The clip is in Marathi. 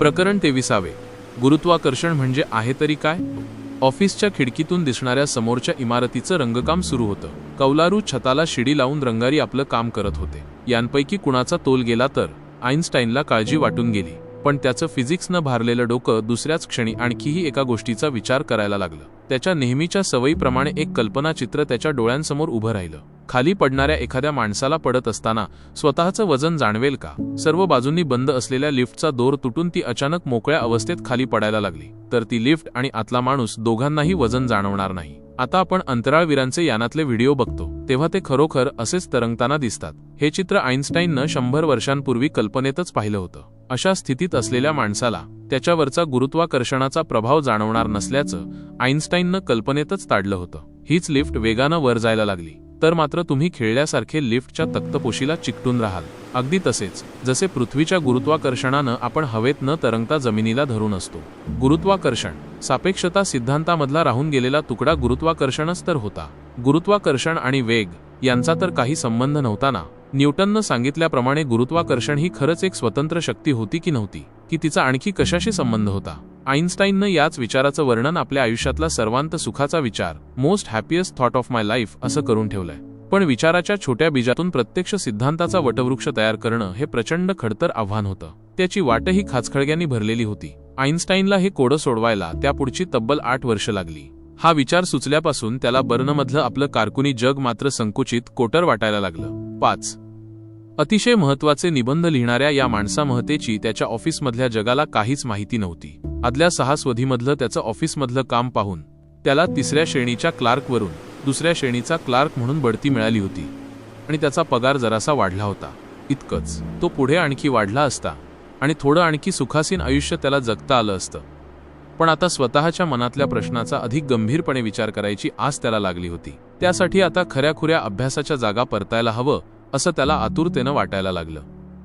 प्रकरण तेविसावे. गुरुत्वाकर्षण म्हणजे आहे तरी काय? ऑफिसच्या खिडकीतून दिसणाऱ्या समोरच्या इमारतीचं रंगकाम सुरू होतं. कौलारू छताला शिडी लावून रंगारी आपलं काम करत होते. यांपैकी कुणाचा तोल गेला तर आईन्स्टाईनला काळजी वाटून गेली. पण त्याचं फिजिक्सनं भारलेलं डोकं दुसऱ्याच क्षणी आणखीही एका गोष्टीचा विचार करायला लागलं. त्याच्या नेहमीच्या सवयीप्रमाणे एक कल्पनाचित्र त्याच्या डोळ्यांसमोर उभं राहिलं. खाली पडणाऱ्या एखाद्या माणसाला पडत असताना स्वतःचं वजन जाणवेल का? सर्व बाजूंनी बंद असलेल्या लिफ्टचा दोर तुटून ती अचानक मोकळ्या अवस्थेत खाली पडायला लागली. तर ती लिफ्ट आणि आतला माणूस दोघांनाही वजन जाणवणार नाही. आता आपण अंतराळवीरांचे यानातले व्हिडिओ बघतो तेव्हा ते खरोखर असेच तरंगताना दिसतात. हे चित्र आईन्स्टाईननं शंभर वर्षांपूर्वी कल्पनेतच पाहिलं होतं. अशा स्थितीत असलेल्या माणसाला त्याच्यावरचा गुरुत्वाकर्षणाचा प्रभाव जाणवणार नसल्याचं आईन्स्टाईननं कल्पनेतच ताडलं होतं. हीच लिफ्ट वेगानं वर जायला लागली. तर मात्र तुम्ही खेळल्यासारखे लिफ्टच्या तक्तपोशीला चिकटून राहाल. अगदी तसेच जसे पृथ्वीच्या गुरुत्वाकर्षणानं आपण हवेत न तरंगता जमिनीला धरून असतो. गुरुत्वाकर्षण सापेक्षता सिद्धांतामधला राहून गेलेला तुकडा गुरुत्वाकर्षणच तर होता. गुरुत्वाकर्षण आणि वेग यांचा तर काही संबंध नव्हता ना. न्यूटननं सांगितल्याप्रमाणे गुरुत्वाकर्षण ही खरंच एक स्वतंत्र शक्ती होती की नव्हती? की तिचा आणखी कशाशी संबंध होता? आईन्स्टाईननं याच विचाराचं वर्णन आपल्या आयुष्यातला सर्वांत सुखाचा विचार most happiest thought of my life असं करून ठेवलंय. पण विचाराच्या छोट्या बीजातून प्रत्यक्ष सिद्धांताचा वटवृक्ष तयार करणं हे प्रचंड खडतर आव्हान होतं. त्याची वाटही खाचखळग्यांनी भरलेली होती. आईन्स्टाईनला हे कोडं सोडवायला त्यापुढची तब्बल आठ वर्ष लागली. हा विचार सुचल्यापासून त्याला बर्नमधलं आपलं कारकुनी जग मात्र संकुचित कोटर वाटायला लागलं. पाच अतिशय महत्त्वाचे निबंध लिहिणाऱ्या या माणसामहतेची त्याच्या ऑफिसमधल्या जगाला काहीच माहिती नव्हती. आदल्या सहा स्वधीमधलं त्याचं ऑफिसमधलं काम पाहून त्याला तिसऱ्या श्रेणीच्या क्लार्कवरून दुसऱ्या श्रेणीचा क्लार्क म्हणून बढती मिळाली होती. आणि त्याचा पगार जरासा वाढला होता. इतकंच. तो पुढे आणखी वाढला असता आणि थोडं आणखी सुखासीन आयुष्य त्याला जगता आलं असतं. पण आता स्वतःच्या मनातल्या प्रश्नाचा अधिक गंभीरपणे विचार करायची आस त्याला लागली होती. त्यासाठी आता खऱ्याखुऱ्या अभ्यासाच्या जागा परतायला हवं असं त्याला आतुरतेनं वाटायला लागलं.